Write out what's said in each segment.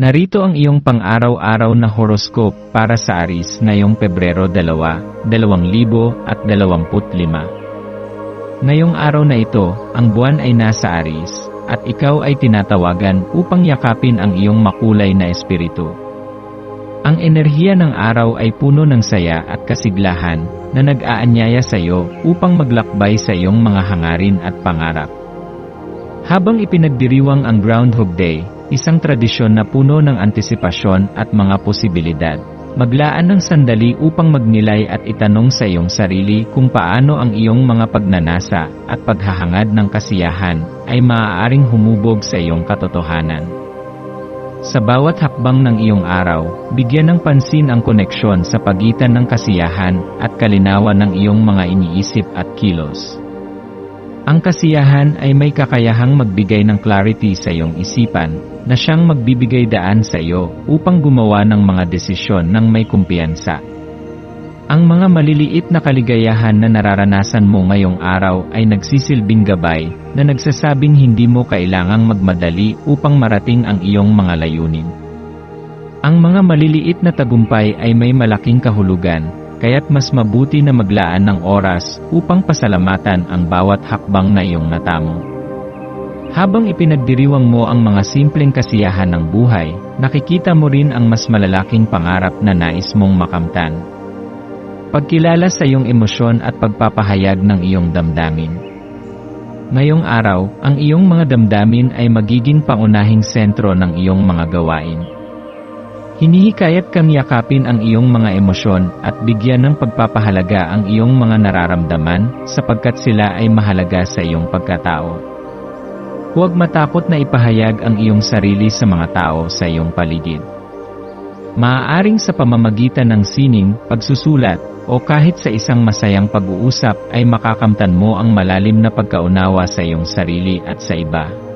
Narito ang iyong pang-araw-araw na horoscope para sa Aris ngayong Pebrero 2, 2025. Ngayong araw na ito, ang buwan ay nasa Aris, at ikaw ay tinatawagan upang yakapin ang iyong makulay na espiritu. Ang enerhiya ng araw ay puno ng saya at kasiglahan na nag-aanyaya sa iyo upang maglakbay sa iyong mga hangarin at pangarap. Habang ipinagdiriwang ang Groundhog Day, isang tradisyon na puno ng antisipasyon at mga posibilidad, maglaan ng sandali upang magnilay at itanong sa iyong sarili kung paano ang iyong mga pagnanasa at paghahangad ng kasiyahan ay maaaring humubog sa iyong katotohanan. Sa bawat hakbang ng iyong araw, bigyan ng pansin ang koneksyon sa pagitan ng kasiyahan at kalinawan ng iyong mga iniisip at kilos. Ang kasiyahan ay may kakayahang magbigay ng clarity sa iyong isipan na siyang magbibigay daan sa iyo upang gumawa ng mga desisyon ng may kumpiyansa. Ang mga maliliit na kaligayahan na nararanasan mo ngayong araw ay nagsisilbing gabay na nagsasabing hindi mo kailangang magmadali upang marating ang iyong mga layunin. Ang mga maliliit na tagumpay ay may malaking kahulugan, kaya't mas mabuti na maglaan ng oras upang pasalamatan ang bawat hakbang na iyong natamo. Habang ipinagdiriwang mo ang mga simpleng kasiyahan ng buhay, nakikita mo rin ang mas malalaking pangarap na nais mong makamtan. Pagkilala sa iyong emosyon at pagpapahayag ng iyong damdamin. Ngayong araw, ang iyong mga damdamin ay magiging pangunahing sentro ng iyong mga gawain. Hinihikayat kang yakapin ang iyong mga emosyon at bigyan ng pagpapahalaga ang iyong mga nararamdaman sapagkat sila ay mahalaga sa iyong pagkatao. Huwag matakot na ipahayag ang iyong sarili sa mga tao sa iyong paligid. Maaaring sa pamamagitan ng sining, pagsusulat, o kahit sa isang masayang pag-uusap ay makakamtan mo ang malalim na pagkaunawa sa iyong sarili at sa iba.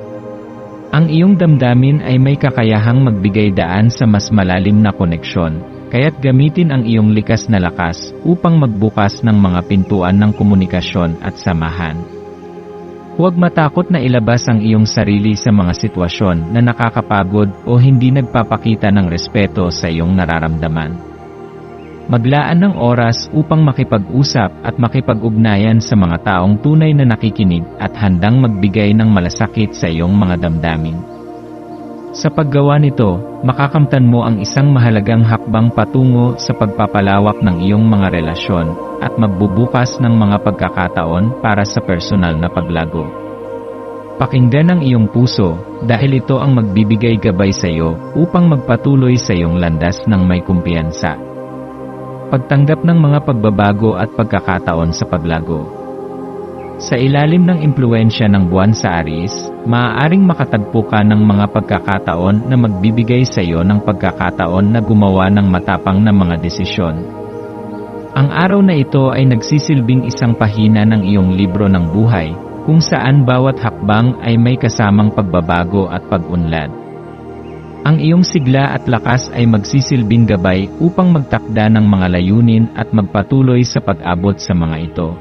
Ang iyong damdamin ay may kakayahang magbigay daan sa mas malalim na koneksyon, kaya't gamitin ang iyong likas na lakas upang magbukas ng mga pintuan ng komunikasyon at samahan. Huwag matakot na ilabas ang iyong sarili sa mga sitwasyon na nakakapagod o hindi nagpapakita ng respeto sa iyong nararamdaman. Maglaan ng oras upang makipag-usap at makipag-ugnayan sa mga taong tunay na nakikinig at handang magbigay ng malasakit sa iyong mga damdamin. Sa paggawa nito, makakamtan mo ang isang mahalagang hakbang patungo sa pagpapalawak ng iyong mga relasyon at magbubukas ng mga pagkakataon para sa personal na paglago. Pakinggan ang iyong puso dahil ito ang magbibigay gabay sa iyo upang magpatuloy sa iyong landas ng may kumpiyansa. Pagtanggap ng mga pagbabago at pagkakataon sa paglago. Sa ilalim ng impluensya ng buwan sa Aris, maaaring makatagpo ka ng mga pagkakataon na magbibigay sa iyo ng pagkakataon na gumawa ng matapang na mga desisyon. Ang araw na ito ay nagsisilbing isang pahina ng iyong libro ng buhay, kung saan bawat hakbang ay may kasamang pagbabago at pag-unlad. Ang iyong sigla at lakas ay magsisilbing gabay upang magtakda ng mga layunin at magpatuloy sa pag-abot sa mga ito.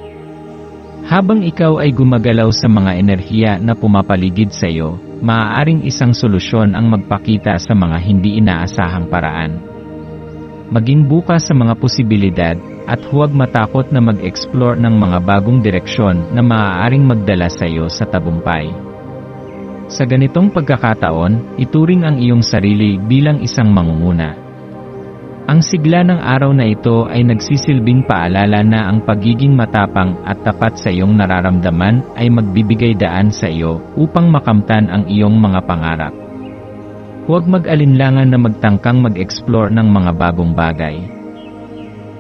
Habang ikaw ay gumagalaw sa mga enerhiya na pumapaligid sa iyo, maaaring isang solusyon ang magpakita sa mga hindi inaasahang paraan. Maging bukas sa mga posibilidad at huwag matakot na mag-explore ng mga bagong direksyon na maaaring magdala sa iyo sa tagumpay. Sa ganitong pagkakataon, ituring ang iyong sarili bilang isang mangunguna. Ang sigla ng araw na ito ay nagsisilbing paalala na ang pagiging matapang at tapat sa iyong nararamdaman ay magbibigay daan sa iyo upang makamtan ang iyong mga pangarap. Huwag mag-alinlangan na magtangkang mag-explore ng mga bagong bagay.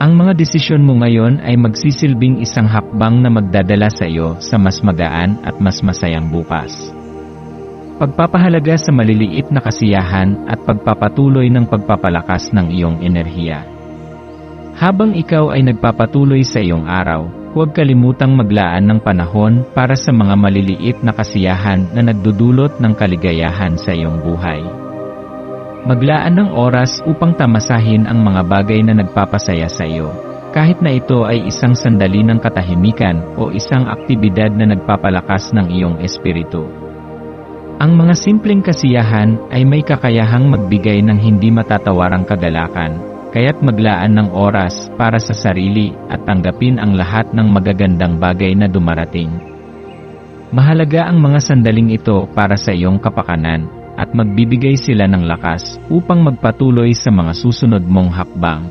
Ang mga desisyon mo ngayon ay magsisilbing isang hakbang na magdadala sa iyo sa mas magaan at mas masayang bukas. Pagpapahalaga sa maliliit na kasiyahan at pagpapatuloy ng pagpapalakas ng iyong enerhiya. Habang ikaw ay nagpapatuloy sa iyong araw, huwag kalimutang maglaan ng panahon para sa mga maliliit na kasiyahan na nagdudulot ng kaligayahan sa iyong buhay. Maglaan ng oras upang tamasahin ang mga bagay na nagpapasaya sa iyo, kahit na ito ay isang sandali ng katahimikan o isang aktibidad na nagpapalakas ng iyong espiritu. Ang mga simpleng kasiyahan ay may kakayahang magbigay ng hindi matatawarang kagalakan, kaya't maglaan ng oras para sa sarili at tanggapin ang lahat ng magagandang bagay na dumarating. Mahalaga ang mga sandaling ito para sa iyong kapakanan at magbibigay sila ng lakas upang magpatuloy sa mga susunod mong hakbang.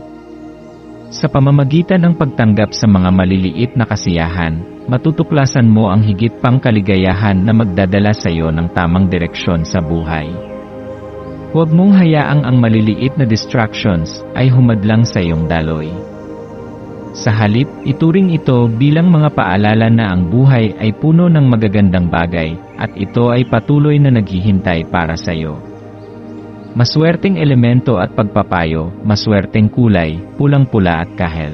Sa pamamagitan ng pagtanggap sa mga maliliit na kasiyahan, matutuklasan mo ang higit pang kaligayahan na magdadala sa iyo ng tamang direksyon sa buhay. Huwag mong hayaang ang maliliit na distractions ay humadlang sa iyong daloy. Sa halip, ituring ito bilang mga paalala na ang buhay ay puno ng magagandang bagay at ito ay patuloy na naghihintay para sa iyo. Maswerteng elemento at pagpapayo, maswerteng kulay, pulang-pula at kahel.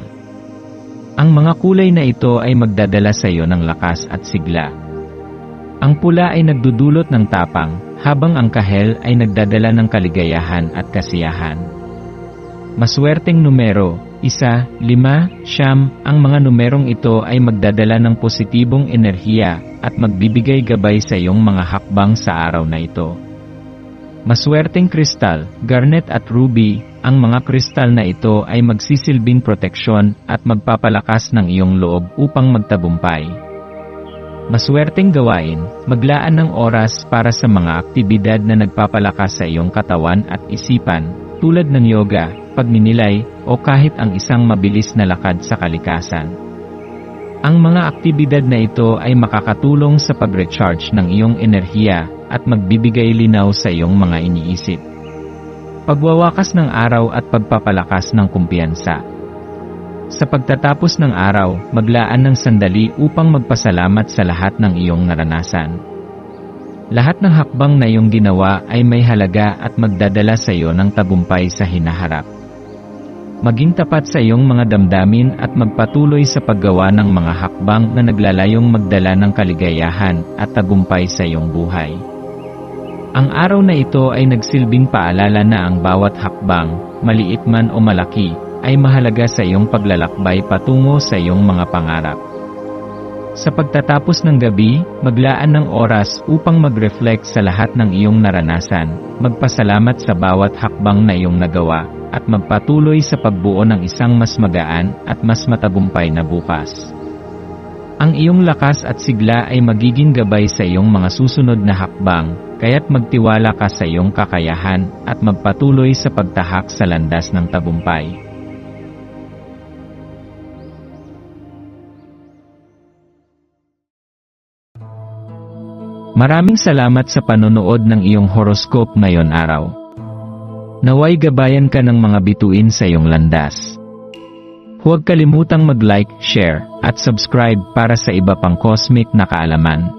Ang mga kulay na ito ay magdadala sa iyo ng lakas at sigla. Ang pula ay nagdudulot ng tapang, habang ang kahel ay nagdadala ng kaligayahan at kasiyahan. Maswerteng numero, isa, lima, siyam, ang mga numerong ito ay magdadala ng positibong enerhiya at magbibigay gabay sa iyong mga hakbang sa araw na ito. Maswerteng kristal, garnet at ruby, ang mga kristal na ito ay magsisilbing proteksyon at magpapalakas ng iyong loob upang magtabumpay. Maswerteng gawain, maglaan ng oras para sa mga aktibidad na nagpapalakas sa iyong katawan at isipan, tulad ng yoga, pagninilay, o kahit ang isang mabilis na lakad sa kalikasan. Ang mga aktibidad na ito ay makakatulong sa pag-recharge ng iyong enerhiya at magbibigay linaw sa iyong mga iniisip. Pagwawakas ng araw at pagpapalakas ng kumpiyansa. Sa pagtatapos ng araw, maglaan ng sandali upang magpasalamat sa lahat ng iyong naranasan. Lahat ng hakbang na iyong ginawa ay may halaga at magdadala sa iyo ng tagumpay sa hinaharap. Maging tapat sa iyong mga damdamin at magpatuloy sa paggawa ng mga hakbang na naglalayong magdala ng kaligayahan at tagumpay sa iyong buhay. Ang araw na ito ay nagsilbing paalala na ang bawat hakbang, maliit man o malaki, ay mahalaga sa iyong paglalakbay patungo sa iyong mga pangarap. Sa pagtatapos ng gabi, maglaan ng oras upang mag-reflect sa lahat ng iyong naranasan, magpasalamat sa bawat hakbang na iyong nagawa, at magpatuloy sa pagbuo ng isang mas magaan at mas matagumpay na bukas. Ang iyong lakas at sigla ay magiging gabay sa iyong mga susunod na hakbang, kaya't magtiwala ka sa iyong kakayahan at magpatuloy sa pagtahak sa landas ng tagumpay. Maraming salamat sa panonood ng iyong horoscope ngayon araw. Naway gabayan ka ng mga bituin sa iyong landas. Huwag kalimutang mag-like, share, at subscribe para sa iba pang cosmic na kaalaman.